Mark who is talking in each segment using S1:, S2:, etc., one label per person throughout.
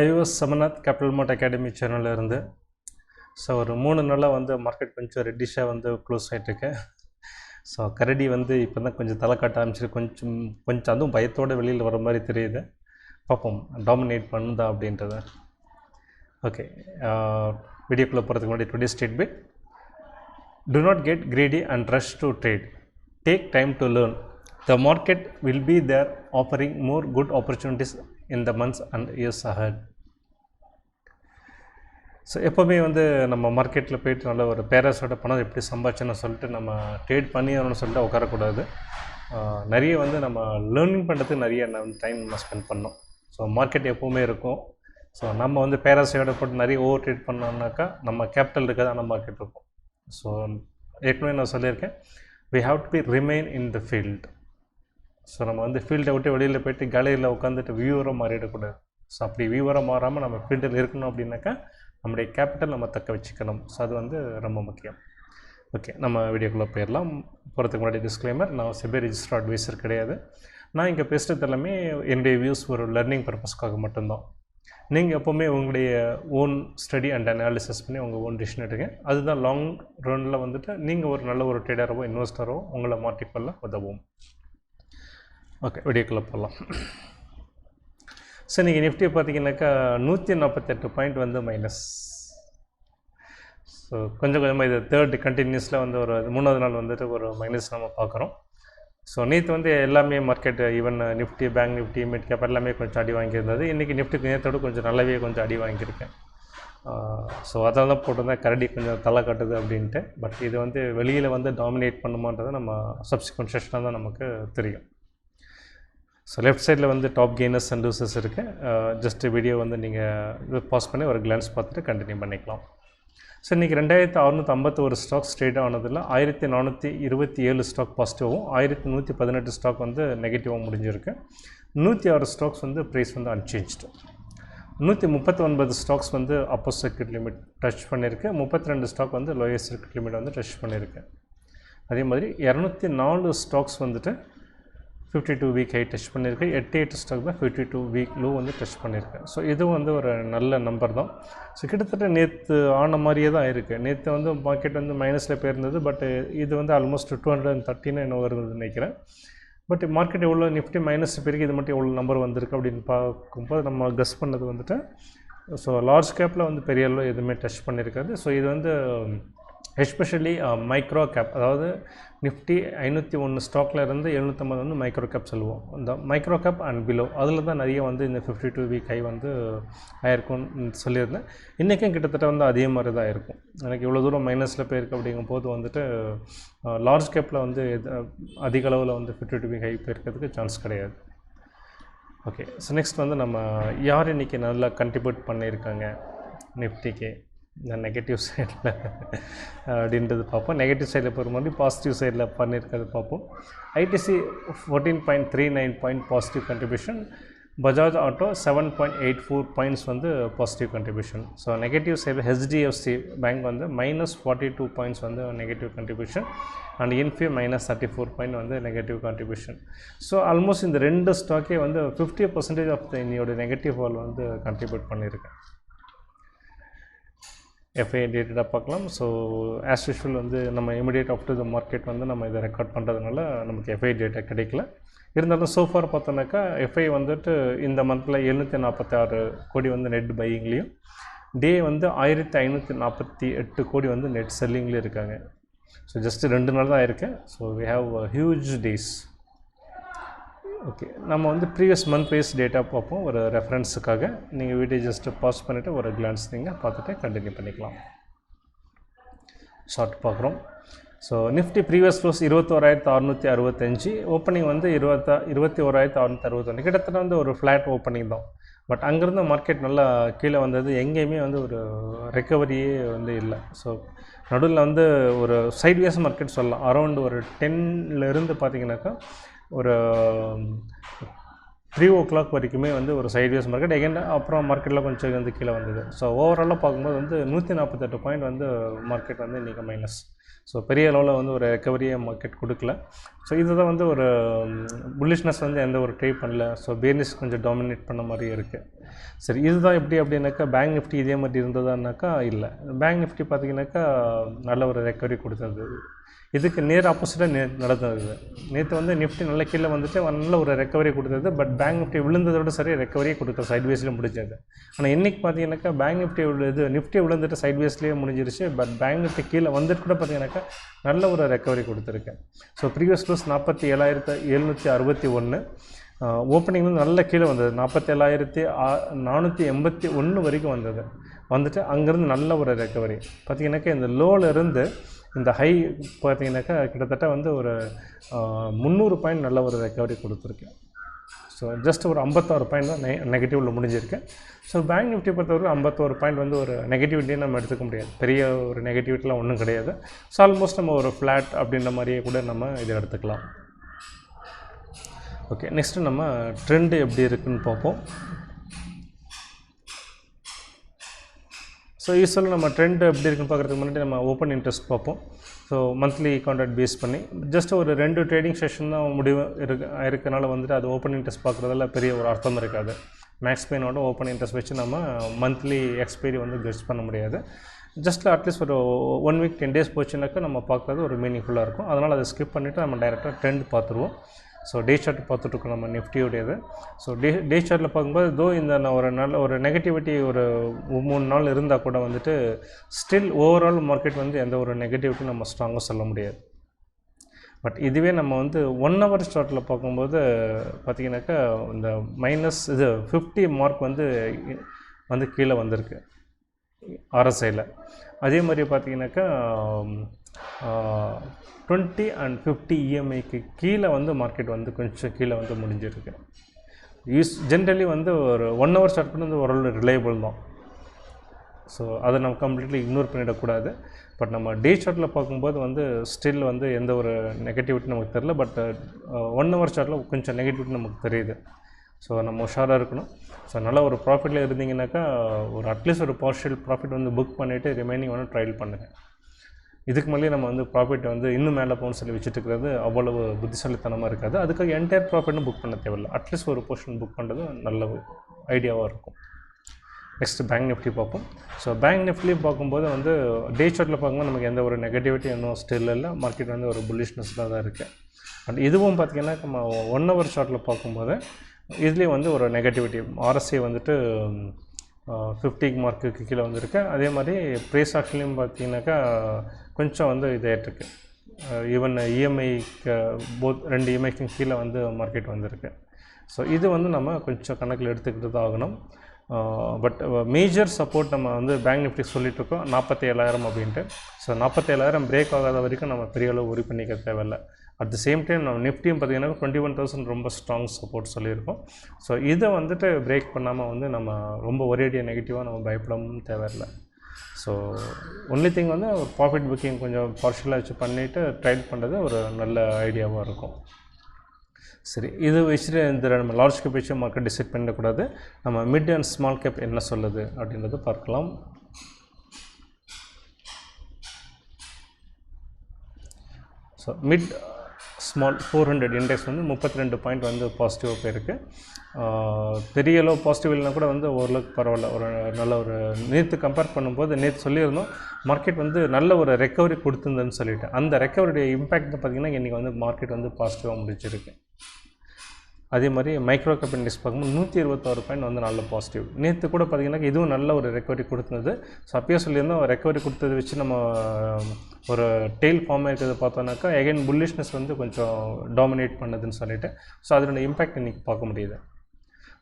S1: I O S Samnath capital mart academy சேனலில் இருந்து. So ஒரு மூணு நாளாக வந்து மார்க்கெட் கொஞ்சம் ரெட்டிஷாக வந்து க்ளோஸ் ஆகிட்டுருக்கு ஸோ கரடி வந்து இப்போ தான் கொஞ்சம் தலை காட்ட ஆரம்பிச்சிருக்கு கொஞ்சம் கொஞ்சம் அதுவும் பயத்தோடு வெளியில் வர மாதிரி தெரியுது. பார்ப்போம் டாமினேட் பண்ணுதா அப்படின்றத. ஓகே வீடியோக்குள்ளே போகிறதுக்கு முன்னாடி today state bit to not get greedy and rush to trade take time to learn the market will be there offering more good opportunities in the months and years ahead. So எப்போவுமே வந்து நம்ம மார்க்கெட்டில் போயிட்டு நல்ல ஒரு பேரஸோட பணம் எப்படி சம்பாதிச்சுன்னு சொல்லிட்டு நம்ம ட்ரேட் பண்ணி ஆகணும்னு சொல்லிட்டு உட்காரக்கூடாது. நிறைய வந்து நம்ம லேர்னிங் பண்ணுறதுக்கு நிறைய டைம் நம்ம ஸ்பெண்ட் பண்ணோம் ஸோ மார்க்கெட் எப்போவுமே இருக்கும். ஸோ நம்ம வந்து பேராசையோட போட்டு நிறைய ஓவர் ட்ரேட் பண்ணோம்னாக்கா நம்ம கேபிட்டல் இருக்காதான மார்க்கெட் இருக்கும். ஸோ ஏற்கனவே நான் சொல்லியிருக்கேன். We have to be remain in the field so நம்ம வந்து ஃபீல்டை விட்டு வெளியில் போயிட்டு கேலரியில் உட்காந்துட்டு வியூவராக மாறிடக்கூடாது. ஸோ அப்படி வியூவராக மாறாமல் நம்ம ஃபீல்டில் இருக்கணும் அப்படின்னாக்கா நம்முடைய கேபிட்டல் நம்ம தக்க வச்சுக்கணும். ஸோ அது வந்து ரொம்ப முக்கியம். ஓகே நம்ம வீடியோக்குள்ளே போயிடலாம். போகிறதுக்கு முன்னாடி டிஸ்க்ளைமர் நான் செபி ரிஜிஸ்டர் அட்வைசர் கிடையாது. நான் இங்கே பேசுகிறது எல்லாமே என்னுடைய வியூஸ் ஒரு லர்னிங் பர்பஸ்க்காக மட்டும்தான். நீங்கள் எப்போவுமே உங்களுடைய ஓன் ஸ்டடி அண்ட் அனாலிசிஸ் பண்ணி உங்கள் ஓன் டிசிஷன் எடுங்க. அதுதான் லாங் ரனில் வந்துட்டு நீங்கள் ஒரு நல்ல ஒரு ட்ரேடரோ இன்வெஸ்டரோ உங்களை மாற்றிக்கொள்ள உதவும். ஓகே. வீடியோக்குள்ளே போகலாம் ஸோ இன்றைக்கி நிஃப்டி பார்த்தீங்கன்னாக்கா நூற்றி நாற்பத்தெட்டு பாயிண்ட் வந்து மைனஸ் ஸோ கொஞ்சம் கொஞ்சமாக இது தேர்ட் கண்டினியூஸில் வந்து ஒரு மூணாவது நாள் வந்துட்டு ஒரு மைனஸ் நம்ம பார்க்குறோம். ஸோ நேற்று வந்து எல்லாமே market even Nifty bank Nifty mid cap எல்லாமே கொஞ்சம் அடி வாங்கியிருந்தது. இன்றைக்கி நிஃப்டிக்கு நேற்றோட கொஞ்சம் நல்லாவே கொஞ்சம் அடி வாங்கியிருக்கேன். ஸோ அதனால தான் போட்டிருந்தேன். கரடி கொஞ்சம் தலை கட்டுது அப்படின்ட்டு. பட் இது வந்து வெளியில் வந்து டாமினேட் பண்ணுமான்றது நம்ம சப்சிக்வெண்ட் செஷனாக தான் நமக்கு தெரியும். ஸோ லெஃப்ட் சைடில் வந்து டாப் கெய்னர்ஸ் அண்ட் லூசஸ் இருக்குது ஜஸ்ட் வீடியோ வந்து நீங்கள் பாஸ் பண்ணி ஒரு கிளான்ஸ் பார்த்துட்டு கண்டினியூ பண்ணிக்கலாம். ஸோ இன்றைக்கி ரெண்டாயிரத்து அறுநூற்றி ஐம்பத்தோரு ஸ்டாக் ட்ரேட் ஆனதில் ஆயிரத்தி நானூற்றி இருபத்தி ஏழு ஸ்டாக் பாசிட்டிவாகவும் ஆயிரத்தி நூற்றி பதினெட்டு ஸ்டாக் வந்து நெகட்டிவாகவும் முடிஞ்சிருக்கு. நூற்றி ஆறு ஸ்டாக்ஸ் வந்து ப்ரைஸ் வந்து அன்சேஞ்ச்டு நூற்றி முப்பத்தி ஒன்பது ஸ்டாக்ஸ் வந்து அப்போ சர்க்கியூட் லிமிட் டச் பண்ணியிருக்கு முப்பத்தி ரெண்டு ஸ்டாக் வந்து லோயர் சர்க்கியூட் லிமிட் வந்து டச் பண்ணியிருக்கு அதே மாதிரி இரநூத்தி நாலு ஸ்டாக்ஸ் வந்துட்டு fifty two week high touch பண்ணியிருக்கு. எட்டு எட்டு ஸ்டாக் தான் ஃபிஃப்டி டூ வீக் லோ வந்து டச் பண்ணியிருக்கேன் ஸோ இதுவும் வந்து ஒரு நல்ல நம்பர் தான். ஸோ கிட்டத்தட்ட நேற்று ஆன மாதிரியே தான் இருக்குது நேற்று வந்து மார்க்கெட் வந்து மைனஸில் போயிருந்தது. பட் இது வந்து ஆல்மோஸ்ட் டூ ஹண்ட்ரட் அண்ட் தேர்ட்டின்னு என்ன வருதுன்னு நினைக்கிறேன். பட் மார்க்கெட் எவ்வளோ நிஃப்டி மைனஸ் பிறகு இது மட்டும் எவ்வளோ நம்பர் வந்திருக்கு அப்படின்னு பார்க்கும்போது நம்ம கஸ் பண்ணது வந்துட்டு ஸோ லார்ஜ் கேப்பில் வந்து பெரிய அளவு எதுவுமே டச் பண்ணியிருக்காது. ஸோ இது வந்து எஸ்பெஷலி மைக்ரோ கேப் அதாவது நிஃப்டி ஐநூற்றி ஒன்று ஸ்டாக்கில் இருந்து எழுநூற்றம்பது வந்து மைக்ரோ கேப் சொல்லுவோம். இந்த மைக்ரோ கேப் அண்ட் பிலோ அதில் தான் நிறைய வந்து இந்த ஃபிஃப்டி டூ வீக் ஹை வந்து ஆயிருக்கும்னு சொல்லியிருந்தேன். இன்றைக்கும் கிட்டத்தட்ட வந்து அதே மாதிரி தான் இருக்கும். எனக்கு இவ்வளோ தூரம் மைனஸில் போயிருக்கு அப்படிங்கும் போது வந்துட்டு லார்ஜ் கேப்பில் வந்து அதிக அளவில் வந்து ஃபிஃப்டி டூ வீக் ஹை போயிருக்கிறதுக்கு சான்ஸ் கிடையாது. ஓகே ஸோ நெக்ஸ்ட் வந்து நம்ம யார் இன்றைக்கி நல்லா கண்ட்ரிபியூட் பண்ணியிருக்காங்க? நிஃப்டிக்கு இந்த நெகட்டிவ் சைடில் அப்படின்றது பார்ப்போம். நெகட்டிவ் சைடில் போகிற பாசிட்டிவ் சைடில் பண்ணியிருக்கிறது பார்ப்போம். ITC fourteen point three nine point positive contribution Bajaj auto seven point eight four points வந்து பாசிட்டிவ் கண்ட்ரிபியூஷன் ஸோ நெகட்டிவ் சைடில் ஹெச்டிஎஃப்சி பேங்க் வந்து மைனஸ் ஃபார்ட்டி டூ பாயிண்ட்ஸ் வந்து negative contribution and Infy minus thirty four point வந்து negative contribution so almost இந்த ரெண்டு ஸ்டாக்கே வந்து fifty percentage of the இன்னையோட நெகட்டிவ் ஹால் வந்து கண்ட்ரிபியூட் பண்ணியிருக்கேன் எஃப்ஐ டேட்டடாக பார்க்கலாம். ஸோ ஆஸ் யூஷுவல் வந்து நம்ம இமிடியேட் ஆஃப்டர் த மார்க்கெட் வந்து நம்ம இதை ரெக்கார்ட் பண்ணுறதுனால நமக்கு எஃப்ஐ டேட்டா கிடைக்கல. இருந்தாலும் சோஃபார் பார்த்தோன்னாக்கா எஃப்ஐ வந்துட்டு இந்த மந்தில் எழுநூற்றி நாற்பத்தி ஆறு கோடி வந்து நெட் பையிங்லேயும் டே வந்து ஆயிரத்தி ஐநூற்றி நாற்பத்தி எட்டு கோடி வந்து நெட் செல்லிங்லேயும் இருக்காங்க. ஸோ ஜஸ்ட் ரெண்டு நாள் தான் இருக்கேன் so we have huge days okay நம்ம வந்து ப்ரீவியஸ் மந்த் வைஸ் டேட்டா பார்ப்போம். ஒரு ரெஃபரன்ஸுக்காக நீங்கள் வீடியோ ஜஸ்ட்டு பாஸ் பண்ணிவிட்டு ஒரு கிளான்ஸ் நீங்கள் பார்த்துட்டு கண்டினியூ பண்ணிக்கலாம். ஷார்ட் பார்க்குறோம். ஸோ நிஃப்டி ப்ரீவியஸ் ஃப்ளோஸ் இருபத்தோராயிரத்து அறுநூற்றி அறுபத்தஞ்சு. ஓப்பனிங் வந்து இருபத்தா இருபத்தி ஓராயிரத்து அறுநூற்றி அறுபத்தொன்று கிட்டத்தட்ட வந்து ஒரு ஃப்ளாட் ஓப்பனிங் தான். பட் அங்கேருந்து மார்க்கெட் நல்லா கீழே வந்தது. எங்கேயுமே வந்து ஒரு ரெக்கவரியே வந்து இல்லை. ஸோ நடுவில் வந்து ஒரு சைட்வேஸ் மார்க்கெட் சொல்லலாம். அரௌண்ட் ஒரு டென்லேருந்து பார்த்தீங்கன்னாக்கா ஒரு த்ரீ ஓ கிளாக் வரைக்குமே வந்து ஒரு சைட்வேஸ் மார்க்கெட் எகைன் அப்புறம் மார்க்கெட்டில் கொஞ்சம் வந்து கீழே வந்தது. ஸோ ஓவராலாக பார்க்கும்போது வந்து நூற்றி நாற்பத்தெட்டு பாயிண்ட் வந்து மார்க்கெட் வந்து இன்றைக்கி மைனஸ் ஸோ பெரிய அளவில் வந்து ஒரு ரெக்கவரியை மார்க்கெட் கொடுக்கல. ஸோ இதுதான் வந்து ஒரு புல்லிஷ்னஸ் வந்து எந்த ஒரு ட்ரை பண்ணல. ஸோ பேர்னிஸ் கொஞ்சம் டாமினேட் பண்ண மாதிரி இருக்குது சரி இதுதான் எப்படி அப்படின்னாக்கா பேங்க் நிஃப்டி இதே மாதிரி இருந்ததான்னாக்கா இல்லை. பேங்க் நிஃப்டி பார்த்தீங்கன்னாக்கா நல்ல ஒரு ரெக்கவரி கொடுத்தது. இதுக்கு நேர் ஆப்போசிட்டாக நே நடந்தது. நேற்று வந்து நிஃப்டி நல்ல கீழே வந்துட்டு நல்ல ஒரு ரெக்கவரி கொடுத்தது பட் பேங்க் நிஃப்டி விழுந்ததோட சரி ரெக்கவரியே கொடுத்தது சைட்வேஸில் முடிஞ்சது. ஆனால் இன்றைக்கி பார்த்தீங்கன்னாக்கா பேங்க் நிஃப்டி இது நிஃப்டி விழுந்துட்டு சைட்வேஸ்லேயே முடிஞ்சிருச்சு பட் பேங்க் நிஃப்டி கீழே வந்துட்டு கூட பார்த்தீங்கன்னாக்கா நல்ல ஒரு ரெக்கவரி கொடுத்துருக்கேன் ஸோ ப்ரீவியஸ் க்ளோஸ் நாற்பத்தி ஏழாயிரத்து எழுநூற்றி அறுபத்தி ஒன்று ஓப்பனிங் வந்து நல்ல கீழே வந்தது. நாற்பத்தேழாயிரத்தி ஆ நானூற்றி எண்பத்தி ஒன்று வரைக்கும் வந்தது. வந்துட்டு அங்கேருந்து நல்ல ஒரு ரெக்கவரி பார்த்தீங்கன்னாக்கா இந்த லோவில் இருந்து இந்த ஹை பார்த்தீங்கன்னாக்கா கிட்டத்தட்ட வந்து ஒரு முந்நூறு பாயிண்ட் நல்ல ஒரு ரெக்கவரி கொடுத்துருக்கேன். ஸோ ஜஸ்ட் ஒரு ஐம்பத்தாறு பாயிண்ட் தான் நெ நெகட்டிவில் முடிஞ்சிருக்கேன் ஸோ பேங்க் நிஃப்டி பொறுத்தவரை ஐம்பத்தோரு பாயிண்ட் வந்து ஒரு நெகட்டிவிட்டியே நம்ம எடுத்துக்க முடியாது. பெரிய ஒரு நெகட்டிவிட்டிலாம் ஒன்றும் கிடையாது. ஸோ ஆல்மோஸ்ட் நம்ம ஒரு ஃப்ளாட் அப்படின்ற மாதிரியே கூட நம்ம இதை எடுத்துக்கலாம். ஓகே நெக்ஸ்ட்டு நம்ம ட்ரெண்டு எப்படி இருக்குன்னு பார்ப்போம். ஸோ யூஸ்வலாக நம்ம ட்ரெண்ட் எப்படி இருக்குன்னு பார்க்குறதுக்கு முன்னாடி நம்ம ஓப்பன் இன்ட்ரெஸ்ட் பார்ப்போம். ஸோ மந்த்லி கான்ட்ராக்ட் பேஸ் பண்ணி ஜஸ்ட் ஒரு ரெண்டு ட்ரேடிங் செஷன் தான் முடிவு இருக்கு இருக்கனால வந்துட்டு அது ஓப்பன் இன்ட்ரெஸ்ட் பார்க்குறதுல பெரிய ஒரு அர்த்தம் இருக்காது. மேக்ஸ் பெயினோட ஓப்பன் இன்ட்ரெஸ்ட் வச்சு நம்ம மந்த்லி எக்ஸ்பைரி வந்து கெஸ்ட் பண்ண முடியாது. ஜஸ்ட் அட்லீஸ்ட் ஒரு ஒன் வீக் டென் டேஸ் போச்சுனாக்கா நம்ம பார்க்குறது ஒரு மீனிங்ஃபுல்லாக இருக்கும். அதனால் அதை ஸ்கிப் பண்ணிவிட்டு நம்ம டைரெக்டாக ட்ரெண்ட் பார்த்துருவோம். ஸோ டே சார்ட் பார்த்துட்ருக்கோம் நம்ம நிஃப்டியோடையது. ஸோ டே டே சார்ட்டில் பார்க்கும்போது தோ இந்த ஒரு நல்ல ஒரு நெகட்டிவிட்டி ஒரு மூணு நாள் இருந்தால் கூட வந்துட்டு ஸ்டில் ஓவரால் மார்க்கெட் வந்து எந்த ஒரு நெகட்டிவிட்டியும் நம்ம ஸ்ட்ராங்காக சொல்ல முடியாது. பட் இதுவே நம்ம வந்து ஒன் ஹவர் ஸ்டார்ட்டில் பார்க்கும்போது பார்த்திங்கனாக்கா இந்த மைனஸ் இது ஃபிஃப்டி மார்க் வந்து வந்து கீழே வந்திருக்கு. ஆர்எஸ்ஐயில் அதே மாதிரி பார்த்திங்கனாக்கா டுவெண்ட்டி அண்ட் ஃபிஃப்டி இஎம்ஐக்கு கீழே வந்து மார்க்கெட் வந்து கொஞ்சம் கீழே வந்து முடிஞ்சிருக்கு. யூஸ் ஜென்ரலி வந்து ஒரு ஒன் ஹவர் ஸ்டார்ட் பண்ணி வந்து ஓரளவு ரிலையபிள் தான். ஸோ அதை நம்ம கம்ப்ளீட்லி இக்னோர் பண்ணிடக்கூடாது. பட் நம்ம டே ஷார்ட்டில் பார்க்கும்போது வந்து ஸ்டில் வந்து எந்த ஒரு நெகட்டிவிட்டி நமக்கு தெரில பட் ஒன் ஹவர் சார்ட்டில் கொஞ்சம் நெகட்டிவிட்டி நமக்கு தெரியுது. ஸோ நம்ம உஷாராக இருக்கணும். ஸோ நல்ல ஒரு ப்ராஃபிட்டில் இருந்தீங்கன்னாக்கா ஒரு அட்லீஸ்ட் ஒரு பார்ஷியல் ப்ராஃபிட் வந்து புக் பண்ணிவிட்டு ரிமைனிங் வந்து ட்ரையல் பண்ணுங்கள் இதுக்கு மேலேயே நம்ம வந்து ப்ராஃபிட் வந்து இன்னும் மேலே போகணும்னு சொல்லி வச்சுட்டு இருக்கிறது அவ்வளவு புத்திசாலித்தனமாக இருக்காது. அதுக்காக என்டையர் ப்ராஃபிட்னு புக் பண்ண தேவையில்லை. அட்லீஸ்ட் ஒரு போர்ஷன் புக் பண்ணுறது நல்ல ஐடியாவாக இருக்கும். நெக்ஸ்ட் பேங்க் நிஃப்டி பார்ப்போம். ஸோ பேங்க் நிஃப்டி பார்க்கும்போது வந்து டே சார்ட்டில் பார்க்கும்போது நமக்கு எந்த ஒரு நெகட்டிவிட்டி இன்னும் ஸ்டில் இல்லை. மார்க்கெட் வந்து ஒரு புல்லிஷ்னஸ் தான் தான் இருக்குது அண்ட் இதுவும் பார்த்திங்கன்னா நம்ம ஒன் ஹவர் ஷார்ட்டில் பார்க்கும்போது இதுலேயும் வந்து ஒரு நெகட்டிவிட்டி ஆர்எஸ்ஐ வந்துட்டு ஃபிஃப்டிக்கு மார்க்குக்கு கீழே வந்திருக்கு. அதே மாதிரி ப்ரைஸ் ஆக்ஷன்லேயும் பார்த்தீங்கன்னாக்கா கொஞ்சம் வந்து இதாகிட்டுருக்கு ஈவன் இஎம்ஐக்கு போத் ரெண்டு இஎம்ஐக்கும் கீழே வந்து மார்க்கெட் வந்திருக்கு. ஸோ இது வந்து நம்ம கொஞ்சம் கணக்கில் எடுத்துக்கிட்டு தான் ஆகணும். பட் மேஜர் சப்போர்ட் நம்ம வந்து பேங்க் நிஃப்டி சொல்லிகிட்ருக்கோம் நாற்பத்தி ஏழாயிரம் அப்படின்ட்டு. ஸோ நாற்பத்தேழாயிரம் பிரேக் ஆகாத வரைக்கும் நம்ம பெரிய அளவு உரி பண்ணிக்க தேவையில்லை. அட் த சேம் டைம் நம்ம நிஃப்டியும் பார்த்திங்கன்னா டுவெண்ட்டி ஒன் தௌசண்ட் ரொம்ப ஸ்ட்ராங் சப்போர்ட் சொல்லியிருக்கோம். ஸோ இதை வந்துட்டு பிரேக் பண்ணாமல் வந்து நம்ம ரொம்ப ஒரேடியாக நெகட்டிவாக நம்ம பயப்படவும் தேவையில்லை. ஸோ ஒன்லி திங் வந்து ப்ராஃபிட் புக்கிங் கொஞ்சம் பார்ஷியலாக வச்சு பண்ணிவிட்டு ட்ரைட் பண்ணுறது ஒரு நல்ல ஐடியாவாக இருக்கும். சரி இது வச்சுட்டு இந்த நம்ம லார்ஜ் கேப் வச்சு மார்க்கெட் டிசைட் பண்ணக்கூடாது. நம்ம மிட் அண்ட் ஸ்மால் கேப் என்ன சொல்லுது அப்படின்றத பார்க்கலாம். So mid small four hundred index வந்து முப்பத்தி ரெண்டு பாயிண்ட் வந்து பாசிட்டிவாக போயிருக்கு. பெரிய அளவு பாசிட்டிவ் இல்லைனா கூட வந்து ஓரளவுக்கு பரவாயில்ல. ஒரு நல்ல ஒரு நேற்று கம்பேர் பண்ணும்போது நேற்று சொல்லியிருந்தோம் மார்க்கெட் வந்து நல்ல ஒரு ரெக்கவரி கொடுத்துருந்ததுன்னு சொல்லிவிட்டேன் அந்த ரெக்கவரியுடைய இம்பேக்ட் பார்த்திங்கன்னா இன்றைக்கி வந்து மார்க்கெட் வந்து பாசிட்டிவாக முடிச்சிருக்கு அதே மாதிரி மைக்ரோ கேப் இண்டெக்ஸ் பார்க்கும்போது நூற்றி இருபத்தாறு பாயிண்ட் வந்து நல்ல பாசிட்டிவ் நேற்று கூட பார்த்திங்கன்னா இதுவும் நல்ல ஒரு ரெக்கவரி கொடுத்தது ஸோ அப்பயே சொல்லியிருந்தோம் ரெக்கவரி கொடுத்ததை வச்சு நம்ம ஒரு டெய்ல் ஃபார்ம் இருக்கிறத பார்த்தோன்னாக்கா எகைன் புல்லிஷ்னஸ் வந்து கொஞ்சம் டாமினேட் பண்ணுதுன்னு சொல்லிட்டு. ஸோ அதனுடைய இம்பேக்ட் இன்றைக்கி பார்க்க முடியுது.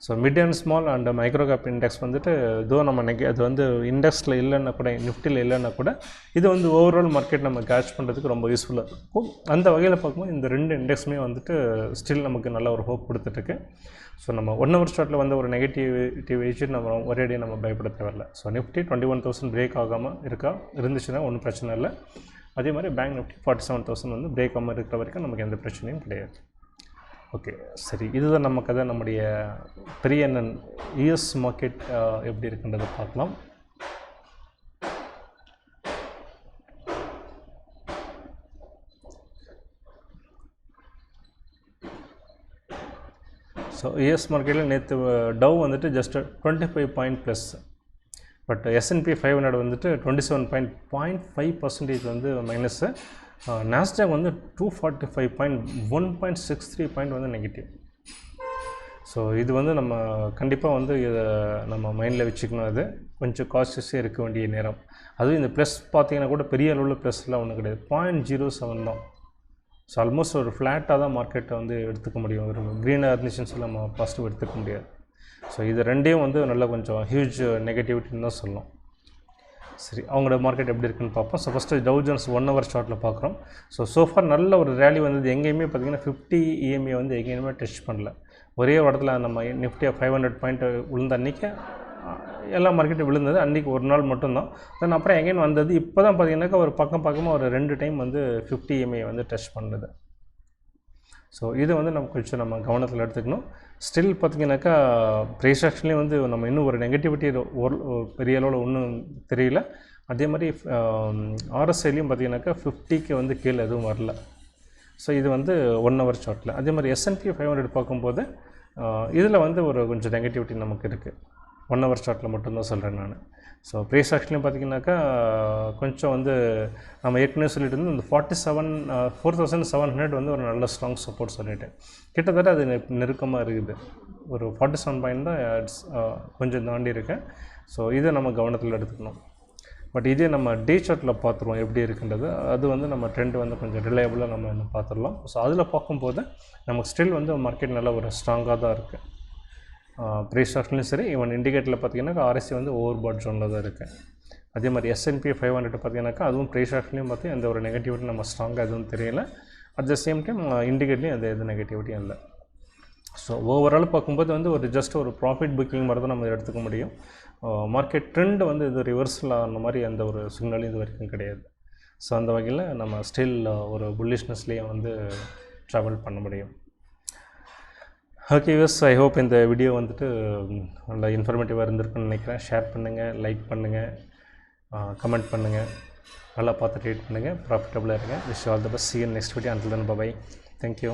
S1: So mid and small and micro cap index வந்துட்டு இதோ நம்ம நெக அது வந்து இண்டெக்ஸில் இல்லைன்னா கூட நிஃப்டியில் இல்லைன்னா கூட இது வந்து ஓவரால் மார்க்கெட் நம்ம கேட்ச் பண்ணுறதுக்கு ரொம்ப யூஸ்ஃபுல்லாக இருக்கும். அந்த வகையில் பார்க்கும்போது இந்த ரெண்டு இண்டெக்ஸுமே வந்துட்டு ஸ்டில் நமக்கு நல்ல ஒரு ஹோப் கொடுத்துட்ருக்கு ஸோ நம்ம ஒன் ஹவர் ஸ்டார்ட்டில் வந்து ஒரு நெகட்டிவிட்டி வச்சு நம்ம ஒரேடியாக நம்ம பயப்பட தேவையில்ல. So Nifty twenty one thousand break ஆகாமல் இருக்கா? இருந்துச்சுன்னா ஒன்றும் பிரச்சனை இல்லை. அதே மாதிரி bank Nifty forty seven thousand வந்து பிரேக் ஆகாமல் இருக்கிற வரைக்கும் நமக்கு எந்த பிரச்சனையும் கிடையாது. ஓகே சரி. இதுதான் நம்ம கதை. நம்முடைய பெரிய அண்ணன் யூஎஸ் மார்க்கெட் எப்படி இருக்குன்றதை பார்க்கலாம். ஸோ யூஎஸ் மார்க்கெட்டில் நேற்று டவ் வந்துட்டு just twenty five point plus but S and P five hundred வந்துட்டு twenty seven point point five percentage வந்து மைனஸ்ஸு நாஸ்டாக் வந்து two forty five point one point six three point வந்து negative so இது வந்து நம்ம கண்டிப்பாக வந்து இதை நம்ம மைண்டில் வச்சுக்கணும். அது கொஞ்சம் காஷியஸாக இருக்க வேண்டிய நேரம். அதுவும் இந்த ப்ளஸ் பார்த்தீங்கன்னா கூட பெரிய அளவில் ப்ளஸ்லாம் ஒன்றும் கிடையாது. பாயிண்ட் ஜீரோ செவன் தான். ஸோ ஆல்மோஸ்ட் ஒரு ஃப்ளாட்டாக தான் மார்க்கெட்டை வந்து எடுத்துக்க முடியும். ஒரு க்ரீனாக இருந்துச்சுன்னு நம்ம பாசிட்டிவ் எடுத்துக்க முடியாது. ஸோ இது ரெண்டையும் வந்து நல்லா கொஞ்சம் ஹியூஜ் நெகட்டிவிட்டின்னு தான் சொல்லலாம் சரி அவங்களோட மார்க்கெட் எப்படி இருக்குன்னு பார்ப்போம். So first Dow Jones one hour ஷார்ட்டில் பார்க்குறோம். ஸோ சோஃபார் நல்ல ஒரு ரேலி வந்தது. எங்கேயுமே பார்த்தீங்கன்னா ஃபிஃப்டி இஎம்ஐ வந்து எங்கேயுமே டச் பண்ணல. ஒரே ஒரு இடத்துல நம்ம நிஃப்டியாக ஃபைவ் ஹண்ட்ரட் பாயிண்ட் விழுந்த அன்றைக்கி எல்லா மார்க்கெட்டும் விழுந்தது. அன்றைக்கி ஒரு நாள் மட்டும்தான். தென் அப்புறம் எங்கேயும் வந்தது. இப்போ தான் பார்த்தீங்கன்னாக்கா ஒரு பக்கம் பக்கமாக ஒரு ரெண்டு டைம் வந்து ஃபிஃப்டி இஎம்ஐ வந்து டச் பண்ணுது. ஸோ இது வந்து நம்ம கொஞ்சம் நம்ம கவனத்தில் எடுத்துக்கணும். ஸ்டில் பார்த்திங்கனாக்கா ப்ரைஸ் ஆக்ஷன்லேயும் வந்து நம்ம இன்னும் ஒரு நெகட்டிவிட்டி ஒரு பெரிய அளவில் ஒன்றும் தெரியல. அதே மாதிரி ஆர்எஸ்ஐலையும் பார்த்திங்கனாக்கா ஃபிஃப்டிக்கு வந்து கீழே எதுவும் வரல. ஸோ இது வந்து ஒன் ஹவர் ஷார்ட்டில் அதே மாதிரி எஸ்என்பி ஃபைவ் ஹண்ட்ரட் பார்க்கும்போது இதில் வந்து ஒரு கொஞ்சம் நெகட்டிவிட்டி நமக்கு இருக்குது ஒன் ஹவர் ஷார்ட்டில் மட்டும்தான் சொல்கிறேன் நான். ஸோ ப்ரைஸ் ஆக்ஷன்லையும் பார்த்தீங்கன்னாக்கா கொஞ்சம் வந்து நம்ம ஏற்கனவே சொல்லிட்டு இருந்தோம் இந்த forty seven four thousand seven hundred வந்து ஒரு நல்ல ஸ்ட்ராங் சப்போர்ட் சொல்லிட்டேன். கிட்டத்தட்ட அது நெருக்கமாக இருக்குது. ஒரு ஃபார்ட்டி செவன் பாயிண்ட் தான் இட்ஸ் கொஞ்சம் தாண்டி இருக்கேன் ஸோ இதை நம்ம கவனத்தில் எடுத்துக்கணும். பட் இதே நம்ம டே சார்ட்டில் பார்த்துருவோம் எப்படி இருக்குன்றது அது வந்து நம்ம ட்ரெண்ட் வந்து கொஞ்சம் ரிலையபிளாக நம்ம பார்த்துடலாம் ஸோ அதில் பார்க்கும்போது நமக்கு ஸ்டில் வந்து மார்க்கெட் நல்ல ஒரு ஸ்ட்ராங்காக தான் இருக்குது ப்ரீ ஸ்டாக்ஸ்லையும் சரி ஈவன் இண்டிகேட்டரில் பார்த்தீங்கன்னாக்கா ஆர்எஸ்சி வந்து ஓவர் பாட் ஜோனில் தான் இருக்குது அதே மாதிரி எஸ்என்பி ஃபைவ் ஹண்ட்ரட் பார்த்தீங்கன்னாக்கா அதுவும் ப்ரீ ஸ்டாக்ஸ்லையும் பார்த்து எந்த ஒரு நெகட்டிவிட்டி நம்ம ஸ்ட்ராங்காக எதுவும் தெரியல. அட் த சேம் டைம் இண்டிகேட்லேயும் எந்த எது நெகட்டிவிட்டியும் இல்லை. ஸோ ஓவரால் பார்க்கும்போது வந்து ஒரு ஜஸ்ட் ஒரு ப்ராஃபிட் புக்கிங் மாதிரி தான் நம்ம எடுத்துக்க முடியும். மார்க்கெட் ட்ரெண்ட் வந்து இது ரிவர்ஸில் ஆன மாதிரி எந்த ஒரு சிக்னலும் இது வரைக்கும் கிடையாது. ஸோ அந்த வகையில் நம்ம ஸ்டில் ஒரு புல்லிஷ்னஸ்லேயே வந்து ட்ராவல் பண்ண முடியும். ஓகே யூஸ் ஐ ஹோப் இந்த வீடியோ வந்துட்டு நல்லா இன்ஃபர்மேட்டிவாக இருந்திருக்குன்னு நினைக்கிறேன். ஷேர் பண்ணுங்கள் லைக் பண்ணுங்கள் கமெண்ட் பண்ணுங்கள் நல்லா பார்த்து ட்ரீட் பண்ணுங்கள் ப்ராஃபிட்டபுளாக இருங்க. Wish all the best see next video until then bye bye thank you